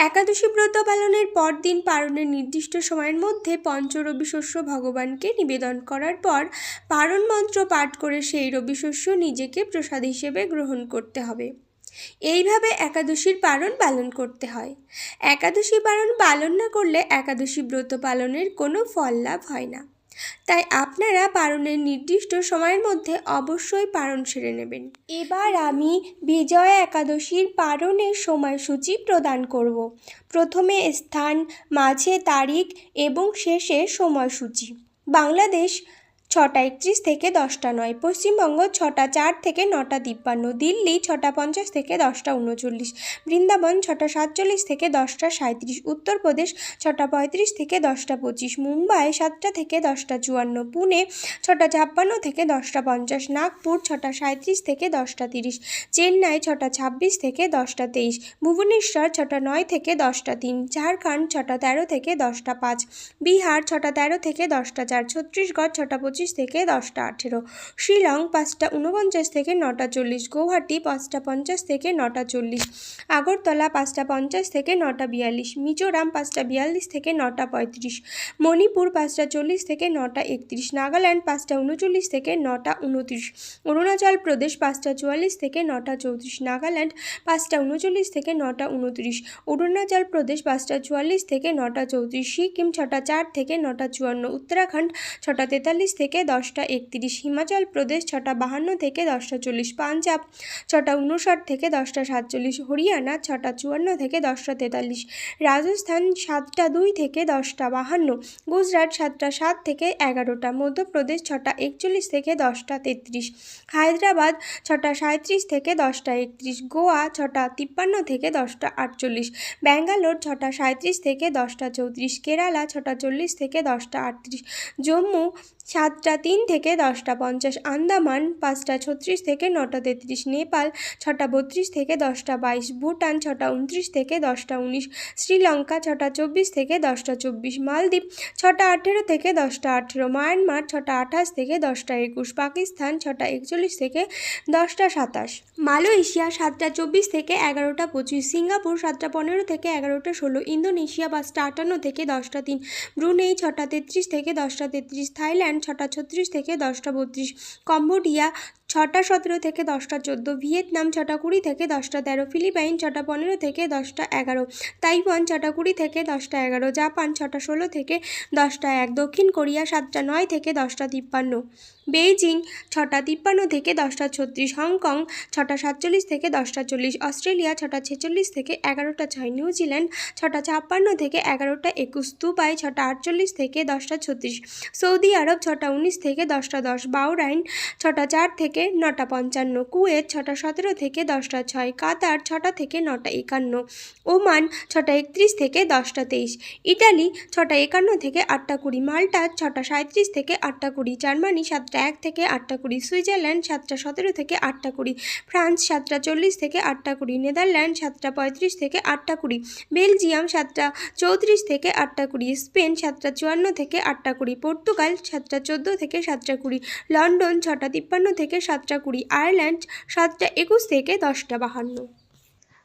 একাদশী ব্রত পালনের পর দিন পারণের নির্দিষ্ট সময়ের মধ্যে পঞ্চরবি শস্য ভগবানকে নিবেদন করার পর পারণ মন্ত্র পাঠ করে সেই রবি শস্য নিজেকে প্রসাদ হিসেবে গ্রহণ করতে হবে। এইভাবে একাদশীর পালন পালন করতে হয়। একাদশী পালন পালন না করলে একাদশী ব্রত পালনের কোনো ফল লাভ হয় না। তাই আপনারা পারণের নির্দিষ্ট সময়ের মধ্যে অবশ্যই পারণ সেরে নেবেন। এবার আমি বিজয়া একাদশীর পারণের সময়সূচি প্রদান করব। প্রথমে স্থান, মাঝে তারিখ এবং শেষে সময়সূচি। বাংলাদেশ ছটা একত্রিশ থেকে দশটা নয় পশ্চিমবঙ্গ ছটা চার থেকে নটা তিপ্পান্ন দিল্লি ছটা পঞ্চাশ থেকে দশটা উনচল্লিশ বৃন্দাবন ছটা সাতচল্লিশ থেকে দশটা সাঁত্রিশ উত্তরপ্রদেশ ছটা পঁয়ত্রিশ থেকে দশটা পঁচিশ মুম্বাই সাতটা থেকে দশটা চুয়ান্ন পুনে ছটা ছাপ্পান্ন থেকে দশটা পঞ্চাশ নাগপুর ছটা সাঁত্রিশ থেকে দশটা তিরিশ চেন্নাই ছটা ছাব্বিশ থেকে দশটা তেইশ ভুবনেশ্বর ছটা নয় থেকে দশটা তিন ঝাড়খণ্ড ছটা তেরো থেকে দশটা পাঁচ বিহার ছটা তেরো থেকে দশটা চার ছত্তিশগড় ছটা পঁচিশ থেকে দশটা আঠেরো শিলং পাঁচটা উনপঞ্চাশ থেকে নটা চল্লিশ গৌহাটি পাঁচটা পঞ্চাশ থেকে নটা চল্লিশ আগরতলা পাঁচটা পঞ্চাশ থেকে নটা বিয়াল্লিশ মিজোরাম পাঁচটা বিয়াল্লিশ থেকে নটা পঁয়ত্রিশ মণিপুর পাঁচটা চল্লিশ থেকে নটা একত্রিশ নাগাল্যান্ড পাঁচটা উনচল্লিশ থেকে নটা উনত্রিশ অরুণাচল প্রদেশ পাঁচটা চুয়াল্লিশ থেকে নটা চৌত্রিশ নাগাল্যান্ড পাঁচটা উনচল্লিশ থেকে নটা উনত্রিশ অরুণাচল প্রদেশ পাঁচটা চুয়াল্লিশ থেকে নটা চৌত্রিশ সিকিম ছটা চার থেকে নটা চুয়ান্ন উত্তরাখণ্ড ছটা তেতাল্লিশ থেকে দশটা একত্রিশ হিমাচল প্রদেশ ছটা বাহান্ন থেকে দশটা চল্লিশ পাঞ্জাব ছটা উনষাট থেকে দশটা সাতচল্লিশ হরিয়ানা ছটা চুয়ান্ন থেকে দশটা তেতাল্লিশ রাজস্থান সাতটা দুই থেকে দশটা বাহান্ন গুজরাট সাতটা সাত থেকে এগারোটা মধ্যপ্রদেশ ছটা একচল্লিশ থেকে দশটা তেত্রিশ হায়দ্রাবাদ ছটা সাঁত্রিশ থেকে দশটা একত্রিশ গোয়া ছটা তিপ্পান্ন থেকে দশটা আটচল্লিশ ব্যাঙ্গালোর ছটা সাঁত্রিশ থেকে দশটা চৌত্রিশ কেরালা ছটা চল্লিশ থেকে দশটা আটত্রিশ জম্মু সাতটা তিন থেকে দশটা পঞ্চাশ, আন্দামান পাঁচটা ছত্রিশ থেকে নটা তেত্রিশ, নেপাল ছটা বত্রিশ থেকে দশটা বাইশ, ভুটান ছটা উনত্রিশ থেকে দশটা উনিশ, শ্রীলঙ্কা ছটা চব্বিশ থেকে দশটা চব্বিশ, মালদ্বীপ ছটা আঠেরো থেকে দশটা আঠেরো, মায়ানমার ছটা আঠাশ থেকে দশটা একুশ, পাকিস্তান ছটা একচল্লিশ থেকে দশটা সাতাশ। মালয়েশিয়া সাতটা চব্বিশ থেকে এগারোটা পঁচিশ, সিঙ্গাপুর সাতটা পনেরো থেকে এগারোটা ষোলো, ইন্দোনেশিয়া পাঁচটা আটান্ন থেকে দশটা তিন, ব্রুনেই ছটা তেত্রিশ থেকে দশটা তেত্রিশ, থাইল্যান্ড ছটা ছত্রিশ থেকে দশটা বত্রিশ। কম্বোডিয়া ছটা সতেরো থেকে দশটা চোদ্দ ভিয়েতনাম ছটা কুড়ি থেকে দশটা তেরো ফিলিপাইন ছটা পনেরো থেকে দশটা এগারো তাইওয়ান ছটা কুড়ি থেকে দশটা এগারো জাপান ছটা ষোলো থেকে দশটা এক দক্ষিণ কোরিয়া সাতটা নয় থেকে দশটা তিপ্পান্ন বেইজিং ছটা তিপ্পান্ন থেকে দশটা ছত্রিশ হংকং ছটা সাতচল্লিশ থেকে দশটা চল্লিশ অস্ট্রেলিয়া ছটা ছেচল্লিশ থেকে এগারোটা ছয় নিউজিল্যান্ড ছটা ছাপ্পান্ন থেকে এগারোটা একুশ দুবাই ছটা আটচল্লিশ থেকে দশটা ছত্রিশ সৌদি আরব ছটা উনিশ থেকে দশটা দশ বাউরাইন ছটা চার থেকে নটা পঞ্চান্ন, কুয়েত ছটা সতেরো থেকে দশটা ছয়, কাতার ছটা থেকে নটা একান্ন, ওমান ছটা একত্রিশ থেকে দশটা তেইশ, ইটালি ছটা একান্ন থেকে আটটা কুড়ি, মাল্টা ছটা সাঁত্রিশ থেকে আটটা কুড়ি, জার্মানি সাতটা এক থেকে আটটা কুড়ি, সুইজারল্যান্ড সাতটা সতেরো থেকে আটটা কুড়ি, ফ্রান্স সাতটা চল্লিশ থেকে আটটা কুড়ি, নেদারল্যান্ড সাতটা পঁয়ত্রিশ থেকে আটটা কুড়ি, বেলজিয়াম সাতটা চৌত্রিশ থেকে আটটা কুড়ি, স্পেন সাতটা চুয়ান্ন থেকে আটটা কুড়ি, পর্তুগাল সাতটা চোদ্দ থেকে সাতটা কুড়ি, লন্ডন ছটা তিপ্পান্ন থেকে সাতটা কুড়ি আয়ারল্যান্ড সাতটা একুশ থেকে দশটা বাহান্ন।